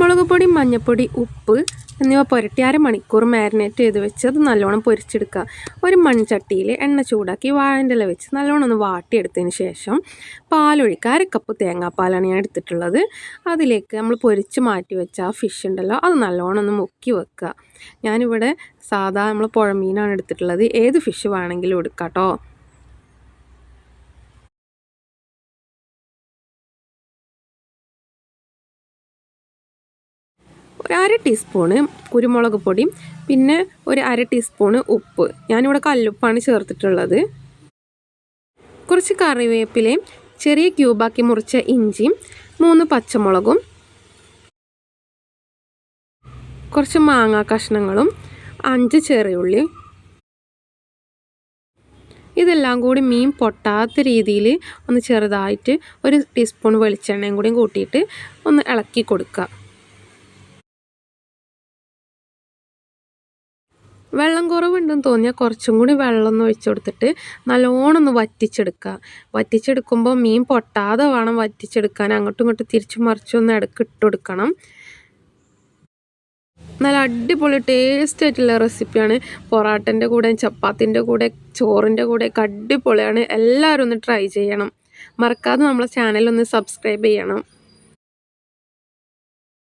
മുളക് പൊടി മഞ്ഞൾപ്പൊടി ഉപ്പ് എന്നിവ പുരട്ടി അരമണിക്കൂർ മാരിനേറ്റ് ചെയ്ത് വെച്ച് അത് നല്ലോണം പൊരിച്ചെടുക്കുക. ഒരു മൺചട്ടിയിൽ എണ്ണ ചൂടാക്കി വാഴന്റെ ഇല വെച്ച് നല്ലോണം ഒന്ന് വാട്ടിയെടുത്തതിന് ശേഷം പാലൊഴിക്കുക. അര കപ്പ് തേങ്ങാപ്പാലാണ് ഞാൻ എടുത്തിട്ടുള്ളത്. അതിലേക്ക് നമ്മൾ പൊരിച്ച് മാറ്റി വെച്ച ആ ഫിഷ് ഉണ്ടല്ലോ അത് നല്ലോണം ഒന്ന് മുക്കി വെക്കുക. ഞാനിവിടെ സാധാ നമ്മൾ പുഴമീനാണ് എടുത്തിട്ടുള്ളത്. ഏത് ഫിഷ് വേണമെങ്കിലും എടുക്കാം കേട്ടോ. ഒരു അര ടീസ്പൂണ് കുരുമുളക് പൊടി പിന്നെ ഒരു അര ടീസ്പൂണ് ഉപ്പ്. ഞാനിവിടെ കല്ലുപ്പാണ് ചേർത്തിട്ടുള്ളത്. കുറച്ച് കറിവേപ്പിലയും ചെറിയ ക്യൂബാക്കി മുറിച്ച ഇഞ്ചിയും മൂന്ന് പച്ചമുളകും കുറച്ച് മാങ്ങാ കഷ്ണങ്ങളും അഞ്ച് ചെറിയുള്ളി. ഇതെല്ലാം കൂടി മീൻ പൊട്ടാത്ത രീതിയിൽ ഒന്ന് ചെറുതായിട്ട് ഒരു ടീസ്പൂൺ വെളിച്ചെണ്ണയും കൂടി കൂട്ടിയിട്ട് ഒന്ന് ഇളക്കി കൊടുക്കുക. വെള്ളം കുറവുണ്ടെന്ന് തോന്നിയാൽ കുറച്ചും കൂടി വെള്ളം ഒന്ന് ഒഴിച്ചു കൊടുത്തിട്ട് നല്ലോണം ഒന്ന് വറ്റിച്ചെടുക്കുക വറ്റിച്ചെടുക്കുമ്പോൾ മീൻ പൊട്ടാതെ വേണം വറ്റിച്ചെടുക്കാൻ. അങ്ങോട്ടും ഇങ്ങോട്ടും തിരിച്ചു മറിച്ചൊന്ന് ഇടയ്ക്ക് ഇട്ട് കൊടുക്കണം. നല്ല അടിപൊളി ടേസ്റ്റ് ആയിട്ടുള്ള റെസിപ്പിയാണ് പൊറാട്ടന്റെ കൂടെ ചപ്പാത്തിന്റെ കൂടെ ചോറിന്റെ കൂടെ ഒക്കെ അടിപൊളിയാണ്. എല്ലാവരും ഒന്ന് ട്രൈ ചെയ്യണം. മറക്കാതെ നമ്മളെ ചാനൽ ഒന്ന് സബ്സ്ക്രൈബ് ചെയ്യണം.